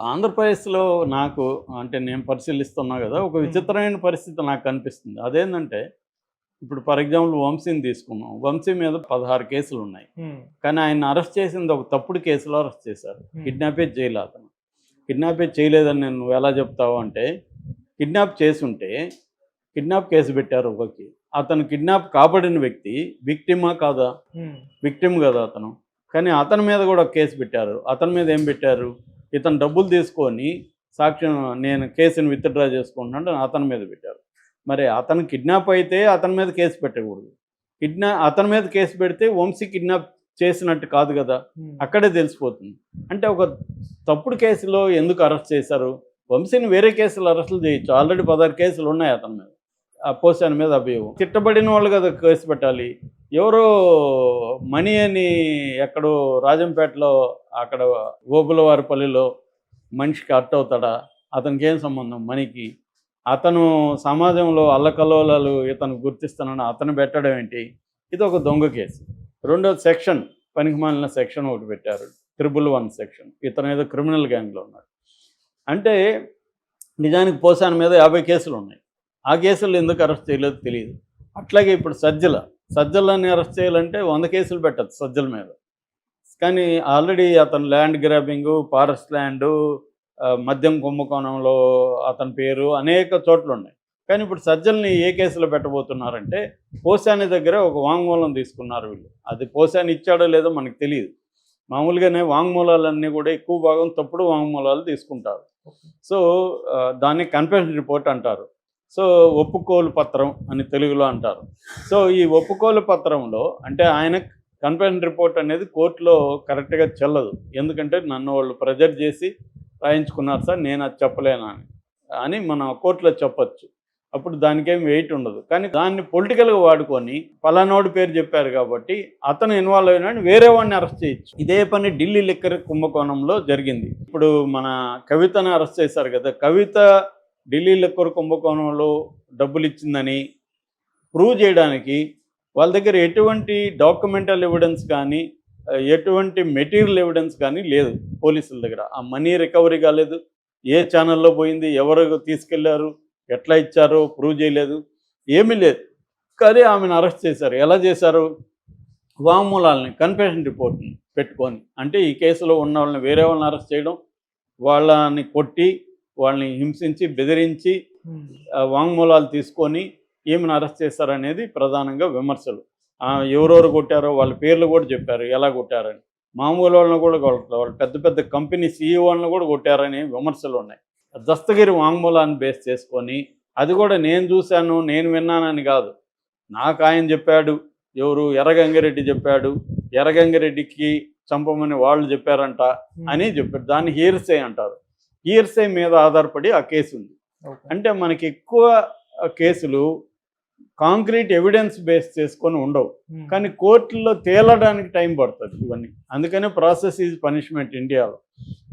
ఆంధ్రప్రదేశ్లో నాకు అంటే నేను పరిశీలిస్తున్నా కదా ఒక విచిత్రమైన పరిస్థితి నాకు కనిపిస్తుంది అదేంటంటే ఇప్పుడు ఫర్ ఎగ్జాంపుల్ వంశీని తీసుకున్నాం వంశీ మీద పదహారు కేసులు ఉన్నాయి. కానీ ఆయన అరెస్ట్ చేసింది ఒక తప్పుడు కేసులో అరెస్ట్ చేశారు. కిడ్నాపే చేయలేదు అతను. కిడ్నాపే చేయలేదని నేను నువ్వు ఎలా చెప్తావు అంటే కిడ్నాప్ చేసుంటే కిడ్నాప్ కేసు పెట్టారు ఒకకి అతను కిడ్నాప్ కాబడిన వ్యక్తి విక్టిమా కాదా? విక్టిమ్ కదా అతను. కానీ అతని మీద కూడా ఒక కేసు పెట్టారు. అతని మీద ఏం పెట్టారు? ఇతను డబ్బులు తీసుకొని సాక్ష్యం నేను కేసుని విత్డ్రా చేసుకుంటున్నాడు అని అతని మీద పెట్టారు. మరి అతను కిడ్నాప్ అయితే అతని మీద కేసు పెట్టకూడదు. కిడ్నా అతని మీద కేసు పెడితే వంశీ కిడ్నాప్ చేసినట్టు కాదు కదా? అక్కడే తెలిసిపోతుంది. అంటే ఒక తప్పుడు కేసులో ఎందుకు అరెస్ట్ చేశారు? వంశీని వేరే కేసులు అరెస్టులు చేయొచ్చు. ఆల్రెడీ పదహారు కేసులు ఉన్నాయి అతని మీద. ఆ పోసాని మీద అభియోగం. తిట్టబడిన వాళ్ళు కదా కేసు పెట్టాలి. ఎవరో మణి అని ఎక్కడో రాజంపేటలో అక్కడ ఓబులవారిపల్లిలో మనిషికి కట్ అవుతాడా? అతనికి ఏం సంబంధం? మణికి. అతను సమాజంలో అల్లకల్లోలాలు ఇతను గుర్తిస్తున్నాను అతను పెట్టడం ఏంటి? ఇది ఒక దొంగ కేసు. రెండో సెక్షన్ పనికి మాలిన సెక్షన్ ఒకటి పెట్టారు. Triple one section. ఇతను ఏదో క్రిమినల్ గ్యాంగ్లో ఉన్నాడు. అంటే నిజానికి పోసాని మీద యాభై కేసులు ఉన్నాయి. ఆ కేసులు ఎందుకు అరెస్ట్ చేయలేదు తెలియదు అట్లాగే ఇప్పుడు సజ్జల. సజ్జలని అరెస్ట్ చేయాలంటే వంద కేసులు పెట్టచ్చు సజ్జల మీద. కానీ ఆల్రెడీ అతను ల్యాండ్ గ్రాబింగ్ ఫారెస్ట్ ల్యాండ్ మద్యం కుంభకోణంలో అతని పేరు అనేక చోట్ల ఉన్నాయి. కానీ ఇప్పుడు సజ్జల్ని ఏ కేసులో పెట్టబోతున్నారంటే పోసాని దగ్గర ఒక వాంగ్మూలం తీసుకున్నారు వీళ్ళు. అది పోసాని ఇచ్చాడో లేదో మనకు తెలియదు. మామూలుగానే వాంగ్మూలాలన్నీ కూడా ఎక్కువ భాగం తప్పుడు వాంగ్మూలాలు తీసుకుంటారు. సో దాన్ని కన్ఫెషన్ రిపోర్ట్ అంటారు. సో ఒప్పుకోలు పత్రం అని తెలుగులో అంటారు. సో ఈ ఒప్పుకోలు పత్రంలో అంటే ఆయన కన్ఫెషన్ రిపోర్ట్ అనేది కోర్టులో కరెక్ట్గా చెల్లదు. ఎందుకంటే నన్ను వాళ్ళు ప్రెజర్ చేసి రాయించుకున్నారు సార్ నేను అది చెప్పలేను అని. అని మన కోర్టులో చెప్పచ్చు. అప్పుడు దానికేం వెయిట్ ఉండదు. కానీ దాన్ని పొలిటికల్గా వాడుకొని పలానోడి పేరు చెప్పారు కాబట్టి అతను ఇన్వాల్వ్ అయినాడు వేరే వాడిని అరెస్ట్ చేయొచ్చు. ఇదే పని ఢిల్లీ లిక్కర్ కుంభకోణంలో జరిగింది. ఇప్పుడు మన కవితను అరెస్ట్ చేశారు కదా కవిత ఢిల్లీ లిక్కర్ కుంభకోణంలో డబ్బులు ఇచ్చిందని ప్రూవ్ చేయడానికి వాళ్ళ దగ్గర ఎటువంటి డాక్యుమెంటల్ ఎవిడెన్స్ కానీ ఎటువంటి మెటీరియల్ ఎవిడెన్స్ కానీ లేదు పోలీసుల దగ్గర. ఆ మనీ రికవరీ కాలేదు. ఏ ఛానల్లో పోయింది ఎవరు తీసుకెళ్ళారు ఎట్లా ఇచ్చారో ప్రూవ్ చేయలేదు. ఏమీ లేదు. కానీ ఆమెను అరెస్ట్ చేశారు. ఎలా చేశారు? వాంగ్మూలాలని కన్ఫెషన్ రిపోర్ట్ని పెట్టుకొని అంటే ఈ కేసులో ఉన్న వాళ్ళని వేరే వాళ్ళని అరెస్ట్ చేయడం వాళ్ళని కొట్టి వాళ్ళని హింసించి బెదిరించి వాంగ్మూలాలు తీసుకొని ఏమైనా అరెస్ట్ చేస్తారనేది ప్రధానంగా విమర్శలు. ఎవరెవరు కొట్టారో వాళ్ళ పేర్లు కూడా చెప్పారు. ఎలా కొట్టారని. మామూలు వాళ్ళని కూడా కొట్టారు వాళ్ళు పెద్ద పెద్ద కంపెనీ సీఈఓలను కూడా కొట్టారని విమర్శలు ఉన్నాయి. దస్తగిరి వాంగ్మూలాన్ని బేస్ చేసుకొని అది కూడా నేను చూశాను నేను విన్నానని కాదు. నాకు ఆయన చెప్పాడు ఎవరు? ఎర్రగంగిరెడ్డి చెప్పాడు. ఎర్రగంగిరెడ్డికి చంపమని వాళ్ళు చెప్పారంట అని చెప్పారు దాన్ని హీర్సే అంటారు. హీర్సే మీద ఆధారపడి ఆ కేసు ఉంది. అంటే మనకి ఎక్కువ కేసులు కాంక్రీట్ ఎవిడెన్స్ బేస్ చేసుకొని ఉండవు. కానీ కోర్టుల్లో తేలడానికి టైం పడుతుంది ఇవన్నీ. అందుకనే ప్రాసెస్ ఈజ్ పనిష్మెంట్ ఇండియాలో.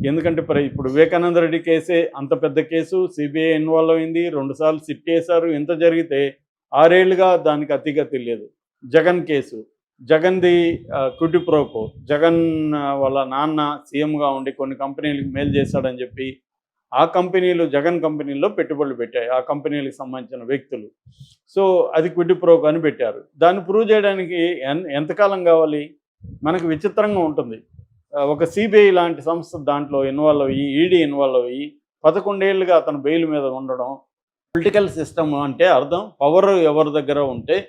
ఎందుకంటే ప్ర- ఇప్పుడు వివేకానంద రెడ్డి కేసే అంత పెద్ద కేసు సిబిఐ ఇన్వాల్వ్ అయింది రెండుసార్లు సిట్ వేశారు ఇంత జరిగితే ఆరేళ్ళుగా దానికి అతిగా తెలియదు జగన్ కేసు జగన్ది కుటి ప్రోకో జగన్ వాళ్ళ నాన్న సీఎంగా ఉండి కొన్ని కంపెనీలకు మేలు చేశాడని చెప్పి ఆ కంపెనీలు జగన్ కంపెనీల్లో పెట్టుబడులు పెట్టాయి ఆ కంపెనీలకు సంబంధించిన వ్యక్తులు. సో అది క్విడ్ ప్రోకో అని పెట్టారు. దాన్ని ప్రూవ్ చేయడానికి ఎన్ ఎంతకాలం కావాలి? మనకు విచిత్రంగా ఉంటుంది. ఒక సిబిఐ లాంటి సంస్థ దాంట్లో ఇన్వాల్వ్ అయ్యి ఈడీ ఇన్వాల్వ్ అయ్యి పదకొండేళ్ళుగా అతను బెయిల్ మీద ఉండడం పొలిటికల్ సిస్టమ్ అంటే అర్థం? పవర్ ఎవరి దగ్గర ఉంటే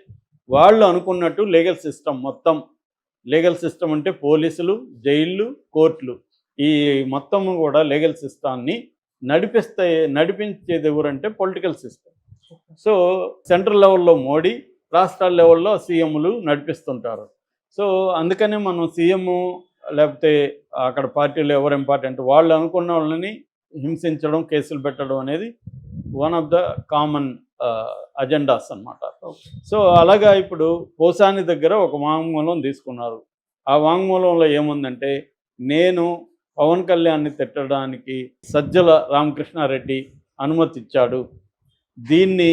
వాళ్ళు అనుకున్నట్టు లీగల్ సిస్టమ్ మొత్తం. లీగల్ సిస్టమ్ అంటే పోలీసులు జైళ్ళు కోర్టులు. ఈ మొత్తం కూడా లీగల్ సిస్టాన్ని నడిపిస్తే నడిపించేది ఎవరంటే పొలిటికల్ సిస్టమ్. సో సెంట్రల్ లెవెల్లో మోడీ రాష్ట్రాల లెవెల్లో సీఎంలు నడిపిస్తుంటారు. సో అందుకనే మనం సీఎం లేకపోతే అక్కడ పార్టీలు ఎవరు ఇంపార్టెంట్ వాళ్ళు అనుకున్న వాళ్ళని హింసించడం కేసులు పెట్టడం అనేది one of the common agendas అన్నమాట. సో అలాగా ఇప్పుడు పోసాని దగ్గర ఒక వాంగ్మూలం తీసుకున్నారు. ఆ వాంగ్మూలంలో ఏముందంటే నేను పవన్ కళ్యాణ్ని తిట్టడానికి సజ్జల రామకృష్ణారెడ్డి అనుమతి ఇచ్చాడు దీన్ని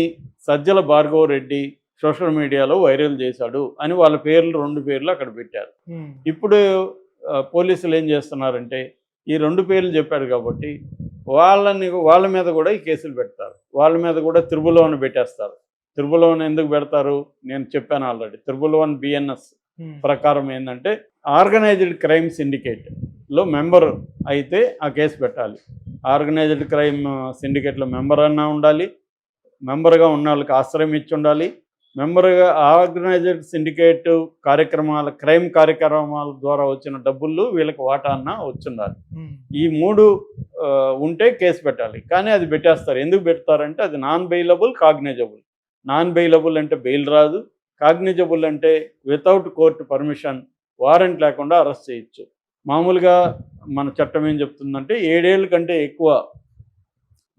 సజ్జల భార్గవ రెడ్డి సోషల్ మీడియాలో వైరల్ చేశాడు అని వాళ్ళ పేర్లు రెండు పేర్లు అక్కడ పెట్టారు. ఇప్పుడు పోలీసులు ఏం చేస్తున్నారంటే ఈ రెండు పేర్లు చెప్పాడు కాబట్టి వాళ్ళని వాళ్ళ మీద కూడా ఈ కేసులు పెడతారు. వాళ్ళ మీద కూడా త్రిబుల్ పెట్టేస్తారు. త్రిబుల్ ఎందుకు పెడతారు? నేను చెప్పాను ఆల్రెడీ. త్రిబుల్ బిఎన్ఎస్ ప్రకారం ఏంటంటే ఆర్గనైజ్డ్ క్రైమ్ సిండికేట్లో మెంబర్ అయితే ఆ కేసు పెట్టాలి. ఆర్గనైజ్డ్ క్రైమ్ సిండికేట్లో మెంబర్ అన్నా ఉండాలి మెంబర్గా ఉన్న వాళ్ళకి ఆశ్రయం ఇచ్చి ఉండాలి మెంబర్గా ఆర్గనైజ్డ్ సిండికేట్ కార్యక్రమాల క్రైమ్ కార్యక్రమాల ద్వారా వచ్చిన డబ్బులు వీళ్ళకి వాటా అన్న వచ్చి ఉండాలి. ఈ మూడు ఉంటే కేసు పెట్టాలి. కానీ అది పెట్టేస్తారు. ఎందుకు పెడతారంటే అది non bailable cognizable. Non bailable అంటే బెయిల్ రాదు. కాగ్నిజబుల్ అంటే వితౌట్ కోర్టు పర్మిషన్ వారెంట్ లేకుండా అరెస్ట్ చేయొచ్చు. మామూలుగా మన చట్టం ఏం చెప్తుందంటే ఏడేళ్ళ కంటే ఎక్కువ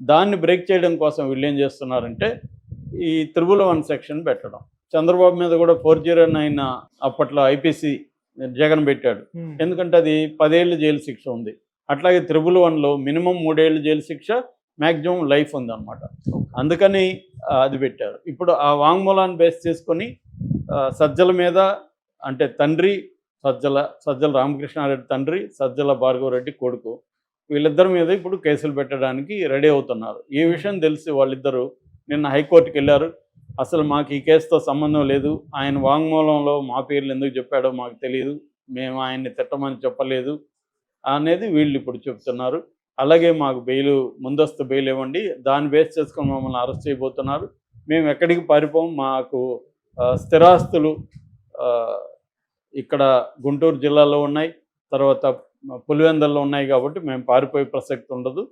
దాన్ని బ్రేక్ చేయడం కోసం వీళ్ళు ఏం చేస్తున్నారంటే ఈ త్రిబుల్ వన్ సెక్షన్ పెట్టడం. చంద్రబాబు మీద కూడా ఫోర్ జీరో నైన్ అప్పట్లో ఐపీసీ జగన్ పెట్టాడు. ఎందుకంటే అది పదేళ్ళు జైలు శిక్ష ఉంది. అట్లాగే త్రిబుల్ వన్లో మినిమం మూడేళ్ళు జైలు శిక్ష మ్యాక్సిమం లైఫ్ ఉంది అనమాట అందుకని అది పెట్టారు. ఇప్పుడు ఆ వాంగ్మూలాన్ని బేస్ చేసుకొని సజ్జల మీద అంటే తండ్రి సజ్జల సజ్జల రామకృష్ణారెడ్డి తండ్రి సజ్జల భార్గవరెడ్డి కొడుకు. వీళ్ళిద్దరి మీద ఇప్పుడు కేసులు పెట్టడానికి రెడీ అవుతున్నారు. ఈ విషయం తెలిసి వాళ్ళిద్దరూ నిన్న హైకోర్టుకి వెళ్ళారు. అసలు మాకు ఈ కేసుతో సంబంధం లేదు. ఆయన వాంగ్మూలంలో మా పేర్లు ఎందుకు చెప్పాడో మాకు తెలియదు మేము ఆయన్ని తిట్టమని చెప్పలేదు అనేది వీళ్ళు ఇప్పుడు చెప్తున్నారు. అలాగే మాకు బెయిల్ ముందస్తు బెయిల్ ఇవ్వండి. దాన్ని బేస్ చేసుకొని మమ్మల్ని అరెస్ట్ చేయబోతున్నారు. మేము ఎక్కడికి పారిపోం? మాకు స్థిరాస్తులు ఇక్కడ గుంటూరు జిల్లాలో ఉన్నాయి. తర్వాత పులివెందల్లో ఉన్నాయి కాబట్టి మేము పారిపోయే ప్రసక్తి ఉండదు.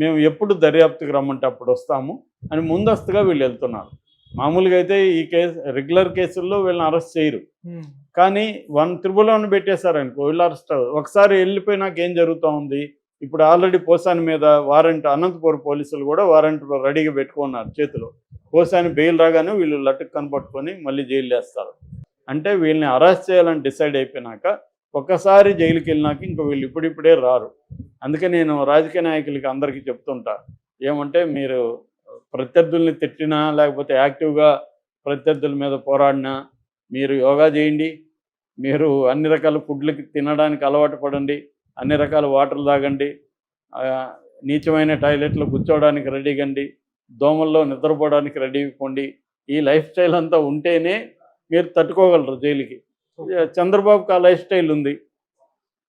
మేము ఎప్పుడు దర్యాప్తుకి రమ్మంటే అప్పుడు వస్తాము అని ముందస్తుగా వీళ్ళు వెళ్తున్నారు. మామూలుగా అయితే ఈ కేసు రెగ్యులర్ కేసుల్లో వీళ్ళని అరెస్ట్ చేయరు. కానీ వన్ త్రిబుల్ వన్ పెట్టేశారనుకో వీళ్ళు అరెస్ట్ ఒకసారి వెళ్ళిపోయినాక ఏం జరుగుతూ ఉంది? ఇప్పుడు ఆల్రెడీ పోసాని మీద వారెంట్ అనంతపురం పోలీసులు కూడా వారెంట్ రెడీగా పెట్టుకున్నారు చేతిలో. కోసాని బెయిల్ రాగానే వీళ్ళు లట్టుకు కనపట్టుకొని మళ్ళీ జైలు వేస్తారు అంటే వీళ్ళని అరెస్ట్ చేయాలని డిసైడ్ అయిపోయినాక ఒక్కసారి జైలుకి వెళ్ళినాక ఇంక వీళ్ళు ఇప్పుడిప్పుడే రారు. అందుకే నేను రాజకీయ నాయకులకి అందరికీ చెప్తుంటా. ఏమంటే మీరు ప్రత్యర్థుల్ని తిట్టినా లేకపోతే యాక్టివ్గా ప్రత్యర్థుల మీద పోరాడినా మీరు యోగా చేయండి. మీరు అన్ని రకాల ఫుడ్లకి తినడానికి అలవాటు పడండి. అన్ని రకాల వాటర్ తాగండి. నీచమైన టాయిలెట్లో కూర్చోవడానికి రెడీగండి దోమల్లో నిద్రపోవడానికి రెడీ పోండి ఈ లైఫ్ స్టైల్ అంతా ఉంటేనే మీరు తట్టుకోగలరు జైలుకి. చంద్రబాబుకి ఆ లైఫ్ స్టైల్ ఉంది.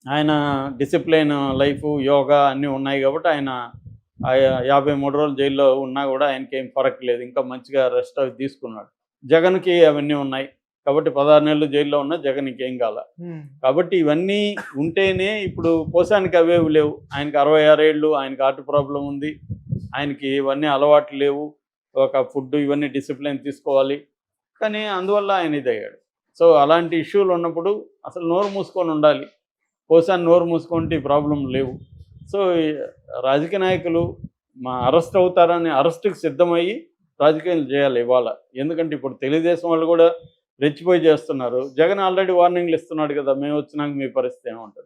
ఆయన డిసిప్లిన్ లైఫ్ యోగా అన్నీ ఉన్నాయి కాబట్టి ఆయన యాభై మూడు రోజులు జైల్లో ఉన్నా కూడా ఆయనకి ఏం ఫరక్ లేదు. ఇంకా మంచిగా రెస్ట్ అవి తీసుకున్నాడు. జగన్కి అవన్నీ ఉన్నాయి. కాబట్టి పదహారు నెలలు జైల్లో ఉన్న జగన్ ఇంకేం కాల. కాబట్టి ఇవన్నీ ఉంటేనే ఇప్పుడు పోసానికి అవేవి లేవు. ఆయనకి అరవై ఆరేళ్ళు ఆయనకి హార్ట్ ప్రాబ్లం ఉంది. ఆయనకి ఇవన్నీ అలవాట్లు లేవు. ఒక ఫుడ్ ఇవన్నీ డిసిప్లిన్ తీసుకోవాలి. కానీ అందువల్ల ఆయన ఇదయ్యాడు. సో అలాంటి ఇష్యూలు ఉన్నప్పుడు అసలు నోరు మూసుకొని ఉండాలి. పోసాన్ని నోరు మూసుకుంటే ప్రాబ్లం లేవు. సో రాజకీయ నాయకులు మా అరెస్ట్ అవుతారని అరెస్ట్కి సిద్ధమయ్యి రాజకీయాలు చేయాలి ఇవాళ. ఎందుకంటే ఇప్పుడు తెలుగుదేశం వాళ్ళు కూడా రెచ్చిపోయి చేస్తున్నారు. జగన్ ఆల్రెడీ వార్నింగ్లు ఇస్తున్నాడు కదా మేము వచ్చినాక మీ పరిస్థితి ఏముంటుంది?